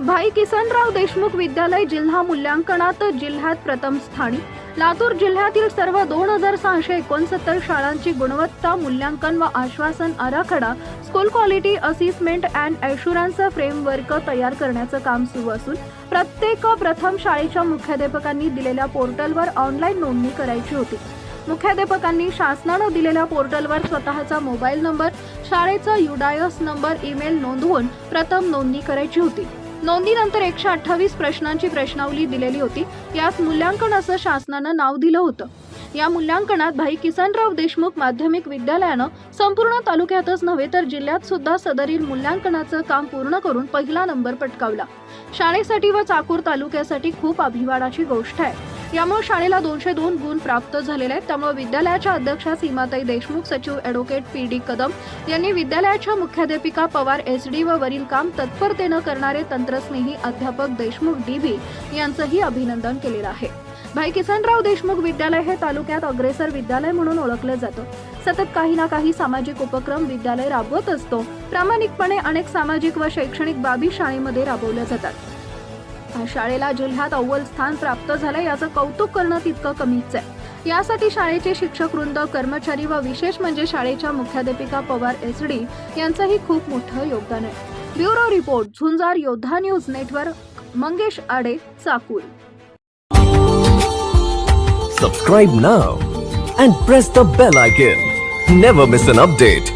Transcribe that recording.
भाई किसनराव देशमुख विद्यालय जिल्हा मूल्यांकनात जिल्ह्यात प्रथम स्थानी. लातूर जिल्ह्यातील सर्व दोन हजार सहाशे एकोणसत्तर शाळांची गुणवत्ता मूल्यांकन व आश्वासन आराखडा school quality assessment and assurance framework तयार करण्याचं काम सुरू असून प्रत्येक प्रथम शाळेच्या मुख्याध्यापकांनी दिलेल्या पोर्टलवर ऑनलाईन नोंदणी करायची होती. मुख्याध्यापकांनी शासनानं दिलेल्या पोर्टलवर स्वतःचा मोबाईल नंबर शाळेचा युडायस नंबर ईमेल नोंदवून प्रथम नोंदणी करायची होती. नोंदीनंतर एकशे अठ्ठावीस प्रश्नांची प्रश्नावली दिलेली होती. यास मूल्यांकन असं शासनानं नाव दिलं होतं. या मूल्यांकनात भाई किसनराव देशमुख माध्यमिक विद्यालयानं संपूर्ण तालुक्यातच नव्हे तर जिल्ह्यात सुद्धा सदरील मूल्यांकनाचं काम पूर्ण करून पहिला नंबर पटकावला. शाळेसाठी व चाकूर तालुक्यासाठी खूप अभिमानाची गोष्ट आहे. यामुळे शाळेला दोनशे दोन गुण प्राप्त झालेले आहेत. त्यामुळे विद्यालयाच्या अध्यक्षा सीमाताई देशमुख सचिव ॲडव्होकेट पी डी कदम यांनी विद्यालयाच्या मुख्याध्यापिका पवार एस डी व वरील काम तत्परतेनं करणारे तंत्रस्नेही अध्यापक देशमुख डी बी यांचंही अभिनंदन केलेलं आहे. भाई किसनराव देशमुख विद्यालय हे तालुक्यात अग्रेसर विद्यालय म्हणून ओळखलं जातं. सतत काही ना काही सामाजिक उपक्रम विद्यालय राबवत असतो. प्रामाणिकपणे अनेक सामाजिक व शैक्षणिक बाबी शाळेमध्ये राबवल्या जातात. या शाळेला जिल्ह्यात अव्वल स्थान प्राप्त झालं याचं कौतुक करणं तितकं कमीच आहे. यासाठी शाळेचे शिक्षक वृंद कर्मचारी व विशेष म्हणजे शाळेच्या मुख्याध्यापिका पवार एस डी यांचंही खूप मोठं योगदान आहे. Bureau report Zunjar Yoddha news network Mangesh Ade Chakur. Subscribe now and press the bell icon never miss an update